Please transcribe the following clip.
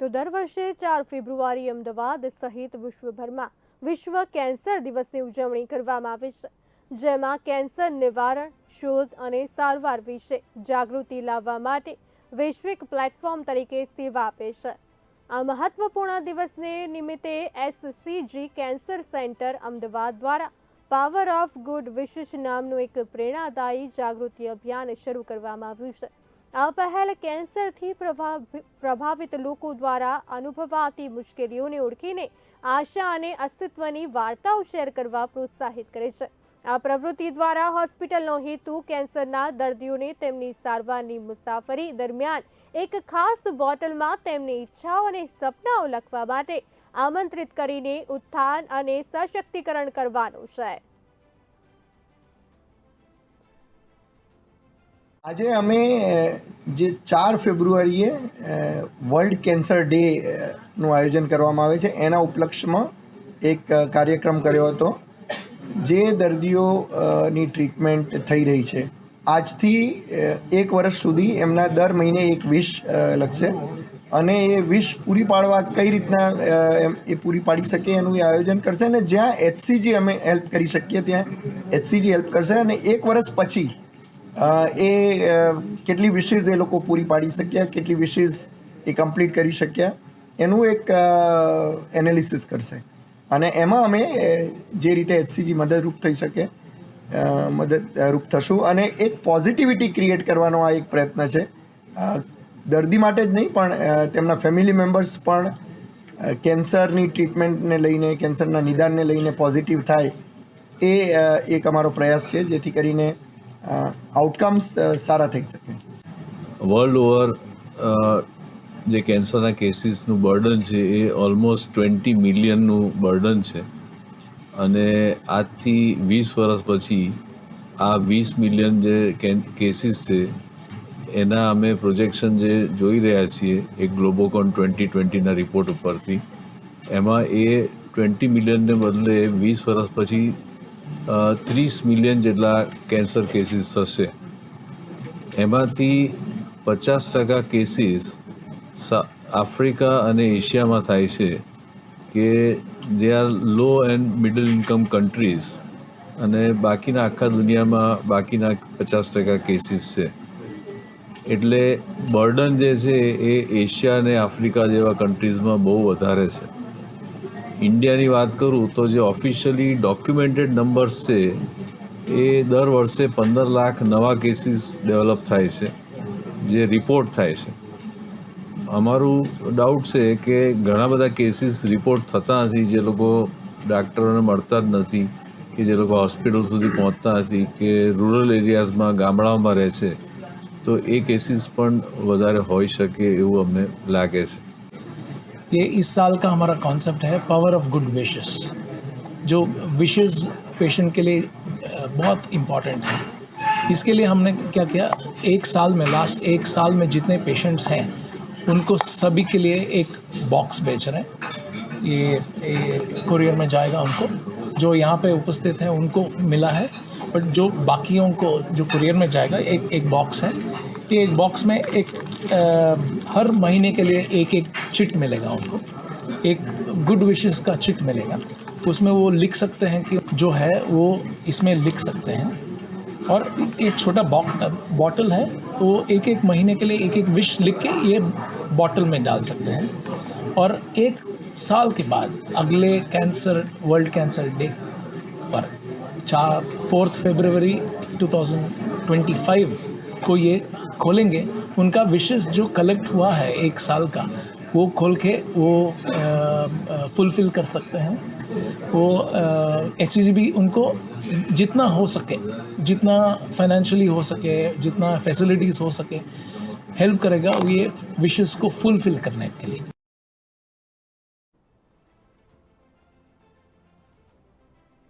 તો દર વર્ષે ચાર ફેબ્રુઆરી અમદાવાદ સહિત વિશ્વભરમાં વિશ્વ કેન્સર દિવસની ઉજવણી કરવામાં આવે છે, જેમાં કેન્સર નિવારણ, શોધ અને સારવાર વિશે જાગૃતિ લાવવા માટે વૈશ્વિક પ્લેટફોર્મ તરીકે સેવા આપે છે. આ મહત્વપૂર્ણ દિવસને નિમિત્તે એસસીજી કેન્સર સેન્ટર અમદાવાદ દ્વારા પાવર ઓફ ગુડ વિશેષ નામનું એક પ્રેરણાદાયી જાગૃતિ અભિયાન શરૂ કરવામાં આવ્યું છે. આ પહેલ કેન્સરથી પ્રભાવ- પ્રભાવિત લોકો દ્વારા અનુભવાતી મુશ્કેલીઓને ઓળખીને આશા અને અસ્તિત્વની વાર્તાઓ શેર કરવા પ્રોત્સાહિત કરે છે. આ પ્રવૃત્તિ દ્વારા હોસ્પિટલનો હેતુ કેન્સરના દર્દીઓને તેમની સારવારની મુસાફરી દરમિયાન એક ખાસ બોટલમાં તેમની ઈચ્છાઓ અને સપનાઓ લખવા માટે આમંત્રિત કરીને ઉત્થાન અને સશક્તિકરણ કરવાનો છે. આજે અમે જે ચાર ફેબ્રુઆરીએ વર્લ્ડ કેન્સર ડે નું આયોજન કરવામાં આવે છે, એના ઉપલક્ષમાં એક કાર્યક્રમ કર્યો હતો, જે દર્દીઓની ટ્રીટમેન્ટ થઈ રહી છે. આજથી એક વર્ષ સુધી એમના દર મહિને એક વિશ લખશે. અને એ વિશ પૂરી પાડવા કઈ રીતના એ પૂરી પાડી શકે એનું એ આયોજન કરશે અને જ્યાં એચસીજી અમે હેલ્પ કરી શકીએ ત્યાં એચસીજી હેલ્પ કરશે અને એક વર્ષ પછી એ કેટલી વિશેષ એ લોકો પૂરી પાડી શક્યા, કેટલી વિશેષ એ કમ્પ્લીટ કરી શક્યા, એનું એક એનાલિસિસ કરશે. અને એમાં અમે જે રીતે એચસીજી મદદરૂપ થઈ શકે મદદરૂપ થશું. અને એક પોઝિટિવિટી ક્રિએટ કરવાનો આ એક પ્રયત્ન છે. દર્દી માટે જ નહીં, પણ તેમના ફેમિલી મેમ્બર્સ પણ કેન્સરની ટ્રીટમેન્ટને લઈને કેન્સરના નિદાનને લઈને પોઝિટિવ થાય, એ એક અમારો પ્રયાસ છે. જેથી કરીને આઉટકમ્સ સારા થઈ શકે. વર્લ્ડ ઓવર જે કેન્સરના કેસીસનું બર્ડન છે, એ ઓલમોસ્ટ ટ્વેન્ટી મિલિયનનું બર્ડન છે. અને આજથી વીસ વર્ષ પછી આ વીસ મિલિયન જે કેસીસ છે, એના અમે પ્રોજેક્શન જે જોઈ રહ્યા છીએ, એ ગ્લોબોકોન ટ્વેન્ટી ટ્વેન્ટીના રિપોર્ટ ઉપરથી, એમાં એ ટ્વેન્ટી મિલિયનને બદલે વીસ વર્ષ પછી ત્રીસ મિલિયન જેટલા કેન્સર કેસીસ થશે. એમાંથી પચાસ ટકા કેસીસ આફ્રિકા અને એશિયામાં થાય છે કે જે are low and middle income countries અને બાકીના આખા દુનિયામાં બાકીના પચાસ ટકા કેસીસ છે. એટલે બર્ડન જે છે એ એશિયા અને આફ્રિકા જેવા કન્ટ્રીઝમાં બહુ વધારે છે. ઇન્ડિયાની વાત કરું તો જે ઓફિશિયલી ડોક્યુમેન્ટેડ નંબર્સ છે, એ દર વર્ષે પંદર લાખ નવા કેસીસ ડેવલપ થાય છે, જે રિપોર્ટ થાય છે. અમારું ડાઉટ છે કે ઘણા બધા કેસીસ રિપોર્ટ થતા નથી, જે લોકો ડાક્ટરોને મળતા જ નથી, કે જે લોકો હોસ્પિટલ સુધી પહોંચતા નથી, કે રૂરલ એરિયાઝમાં ગામડાઓમાં રહે છે, તો એ કેસીસ પણ વધારે હોઈ શકે એવું અમને લાગે છે. ये इस साल का हमारा कॉन्सेप्ट है पावर ऑफ़ गुड विशेस जो विशेस पेशेंट के लिए बहुत इंपॉर्टेंट है। इसके लिए हमने क्या किया? एक साल में लास्ट एक साल में जितने पेशेंट्स हैं उनको सभी के लिए एक बॉक्स बेच रहे हैं। ये, ये कुरियर में जाएगा उनको। जो यहाँ पे उपस्थित हैं उनको मिला है बट जो बाकियों को जो कुरियर में जाएगा एक एक बॉक्स है। एक बॉक्स में एक अ, हर महीने के लिए एक एक चिट मिलेगा उनको। एक गुड विशेस का चिट मिलेगा। उसमें वो लिख सकते हैं कि जो है वो इसमें लिख सकते हैं। और एक छोटा बॉटल है वो एक एक महीने के लिए एक एक विश लिख के ये बॉटल में डाल सकते हैं। और एक साल के बाद अगले कैंसर वर्ल्ड कैंसर डे पर चार फोर्थ फरवरी 2025 को ये खोलेंगे, उनका विशेष जो कलेक्ट हुआ है एक साल का, वो खोल के वो फुलफिल कर सकते हैं। वो एच भी उनको जितना हो सके, जितना फाइनेंशियली हो सके, जितना फैसिलिटीज़ हो सके हेल्प करेगा ये विशेष को फुलफिल करने के लिए।